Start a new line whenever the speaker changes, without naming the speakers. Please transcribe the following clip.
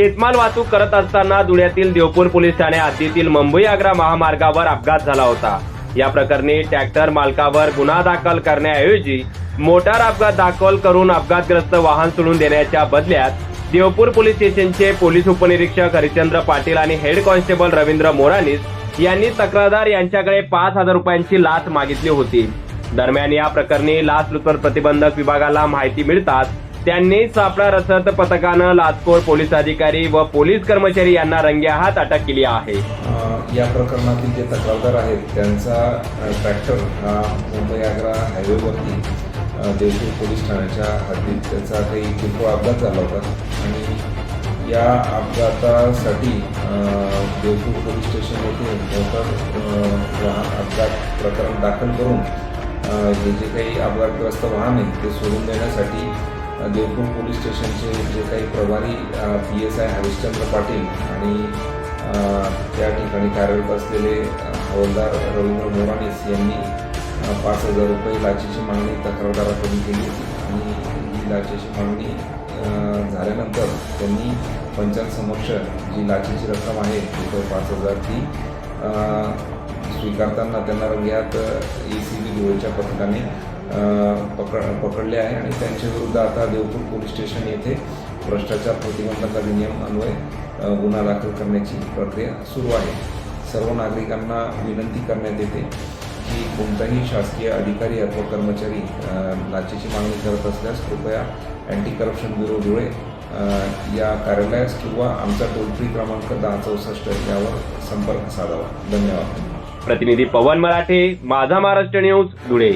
शेतमाल वाहतूक करत असताना धुळ्यातील देवपूर पोलीस ठाणे हद्दीतील मुंबई आग्रा महामार्गावर अपघात झाला होता. या प्रकरणी ट्रॅक्टर मालकावर गुन्हा दाखल करण्याऐवजी मोटार अपघात दाखल करून अपघातग्रस्त वाहन सोडून देण्याच्या बदल्यात देवपूर पोलीस स्टेशनचे पोलीस उपनिरीक्षक हरिश्चंद्र पाटील आणि हेड कॉन्स्टेबल रवींद्र मोरानीस यांनी तक्रारदार यांच्याकडे पाच हजार रुपयांची लाच मागितली होती. दरम्यान या प्रकरणी लाचलुचपत प्रतिबंधक विभागाला माहिती मिळताच त्यांनी सापळा रसद पथकानं लाचखोर पोलीस अधिकारी व पोलीस कर्मचारी यांना रंगेहात अटक केली आहे.
या प्रकरणातील जे तक्रारदार आहेत त्यांचा ट्रॅक्टर हा मुंबई आग्रा हायवेवरती देवपूर पोलीस ठाण्याच्या हद्दीत त्याचा काही किरकोळ अपघात झाला होता. आणि या अपघातासाठी देवपूर पोलीस स्टेशन येथे मोटर वाहन अपघात प्रकरण दाखल करून जे जे काही अपघातग्रस्त वाहन आहे ते सोडून देण्यासाठी देवपूर पोलीस स्टेशनचे जे काही प्रभारी P S I Harishchandra Patil आणि त्या ठिकाणी कार्यरत असलेले हवलदार हवालदार रवींद्र मोरानीस यांनी पाच हजार रुपये लाचेची मागणी तक्रारदाराकडून केली आणि ही लाचेची मागणी झाल्यानंतर त्यांनी पंचांसमक्ष जी लाचेची रक्कम आहे रुपये पाच हजार ती स्वीकारताना त्यांना रंग्यात ए सी बी धुळेच्या पथकाने पकड पकडले आहे आणि त्यांच्या विरुद्ध आता देवपूर पोलीस स्टेशन येथे भ्रष्टाचार प्रतिबंधक अधिनियम अन्वये गुन्हा दाखल करण्याची प्रक्रिया सुरू आहे. सर्व नागरिकांना विनंती करण्यात येते की कोणताही शासकीय अधिकारी अथवा कर्मचारी लाचेची मागणी करत असल्यास कृपया अँटी करप्शन ब्युरो धुळे या कार्यालयास किंवा आमचा टोल फ्री क्रमांक दहा चौसष्ट यावर संपर्क साधावा. धन्यवाद.
प्रतिनिधी पवन मराठे माझा महाराष्ट्र न्यूज धुळे.